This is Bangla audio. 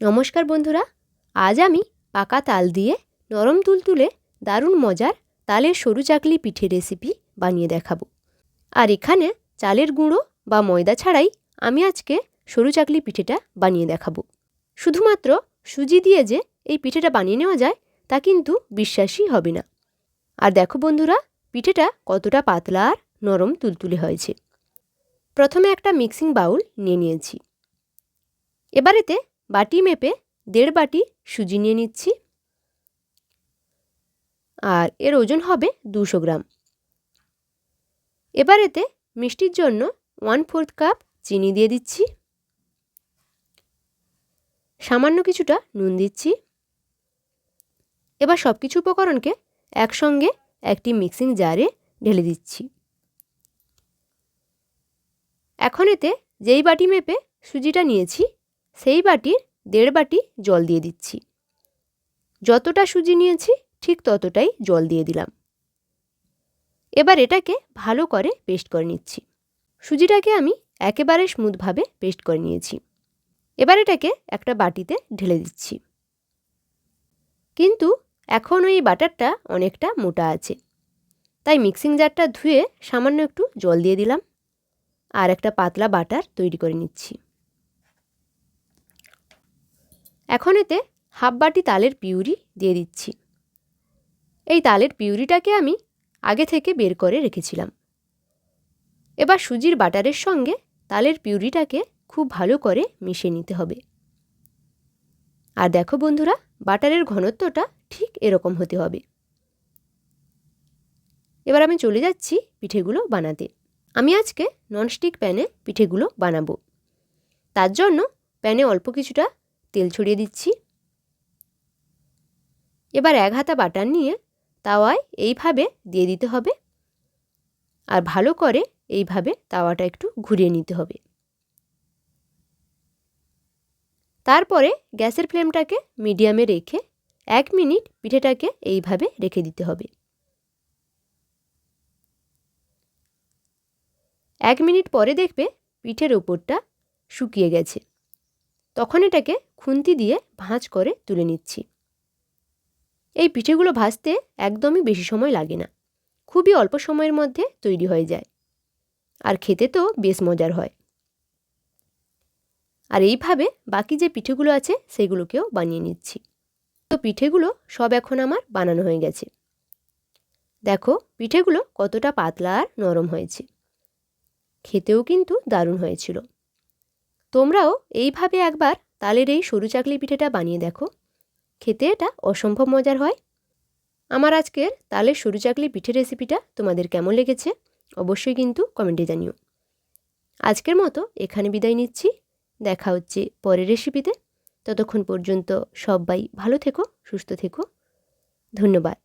নমস্কার বন্ধুরা, আজ আমি পাকা তাল দিয়ে নরম তুলতুলে দারুণ মজার তালের সরু চাকলি পিঠে রেসিপি বানিয়ে দেখাবো। আর এখানে চালের গুঁড়ো বা ময়দা ছাড়াই আমি আজকে সরু চাকলি পিঠেটা বানিয়ে দেখাবো। শুধুমাত্র সুজি দিয়ে যে এই পিঠেটা বানিয়ে নেওয়া যায়, তা কিন্তু বিশ্বাসই হবে না। আর দেখো বন্ধুরা, পিঠেটা কতটা পাতলা আর নরম তুলতুলে হয়েছে। প্রথমে একটা মিক্সিং বাউল নিয়ে নিয়েছি। এবারেতে বাটি মেপে দেড় বাটি সুজি নিয়ে নিচ্ছি। আর এর ওজন হবে দুশো গ্রাম। এবার এতে মিষ্টির জন্য ওয়ান ফোর্থ কাপ চিনি দিয়ে দিচ্ছি। সামান্য কিছুটা নুন দিচ্ছি। এবার সব কিছু উপকরণকে একসঙ্গে একটি মিক্সিং জারে ঢেলে দিচ্ছি। এখন এতে যেই বাটি মেপে সুজিটা নিয়েছি, সেই বাটির দেড় বাটি জল দিয়ে দিচ্ছি। যতটা সুজি নিয়েছি, ঠিক ততটাই জল দিয়ে দিলাম। এবার এটাকে ভালো করে পেস্ট করে নিচ্ছি। সুজিটাকে আমি একেবারে স্মুথভাবে পেস্ট করে নিয়েছি। এবার এটাকে একটা বাটিতে ঢেলে দিচ্ছি। কিন্তু এখন ওই বাটারটা অনেকটা মোটা আছে। তাই মিক্সিং জারটা ধুয়ে সামান্য একটু জল দিয়ে দিলাম। আর একটা পাতলা বাটার তৈরি করে নিচ্ছি। এখন এতে হাফ বাটি তালের পিউরি দিয়ে দিচ্ছি। এই তালের পিউরিটাকে আমি আগে থেকে বের করে রেখেছিলাম। এবার সুজির বাটারের সঙ্গে তালের পিউরিটাকে খুব ভালো করে মিশিয়ে নিতে হবে। আর দেখো বন্ধুরা, বাটারের ঘনত্বটা ঠিক এরকম হতে হবে। এবার আমি চলে যাচ্ছি পিঠেগুলো বানাতে। আমি আজকে ননস্টিক প্যানে পিঠেগুলো বানাবো। তার জন্য প্যানে অল্প কিছুটা তেল ছড়িয়ে দিচ্ছি। এবার এক হাতা বাটার নিয়ে তাওয়ায় এইভাবে দিয়ে দিতে হবে। আর ভালো করে এইভাবে তাওয়াটা একটু ঘুরিয়ে নিতে হবে। তারপরে গ্যাসের ফ্লেমটাকে মিডিয়ামে রেখে এক মিনিট পিঠেটাকে এইভাবে রেখে দিতে হবে। এক মিনিট পরে দেখবে পিঠের ওপরটা শুকিয়ে গেছে। তখন এটাকে খুন্তি দিয়ে ভাঁজ করে তুলে নিচ্ছি। এই পিঠেগুলো ভাজতে একদমই বেশি সময় লাগে না। খুবই অল্প সময়ের মধ্যে তৈরি হয়ে যায়। আর খেতে তো বেশ মজার হয়। আর এইভাবে বাকি যে পিঠেগুলো আছে সেগুলোকেও বানিয়ে নিচ্ছি। তো পিঠেগুলো সব এখন আমার বানানো হয়ে গেছে। দেখো, পিঠেগুলো কতটা পাতলা আর নরম হয়েছে। খেতেও কিন্তু দারুণ হয়েছিল। তোমরাও এইভাবে একবার তালের এই সরু চাকলি পিঠেটা বানিয়ে দেখো। খেতে এটা অসম্ভব মজার হয়। আমার আজকের তালের সরু চাকলি পিঠে রেসিপিটা তোমাদের কেমন লেগেছে অবশ্যই কিন্তু কমেন্টে জানিও। আজকের মতো এখানে বিদায় নিচ্ছি। দেখা হচ্ছে পরের রেসিপিতে। ততক্ষণ পর্যন্ত সবাই ভালো থেকো, সুস্থ থেকো। ধন্যবাদ।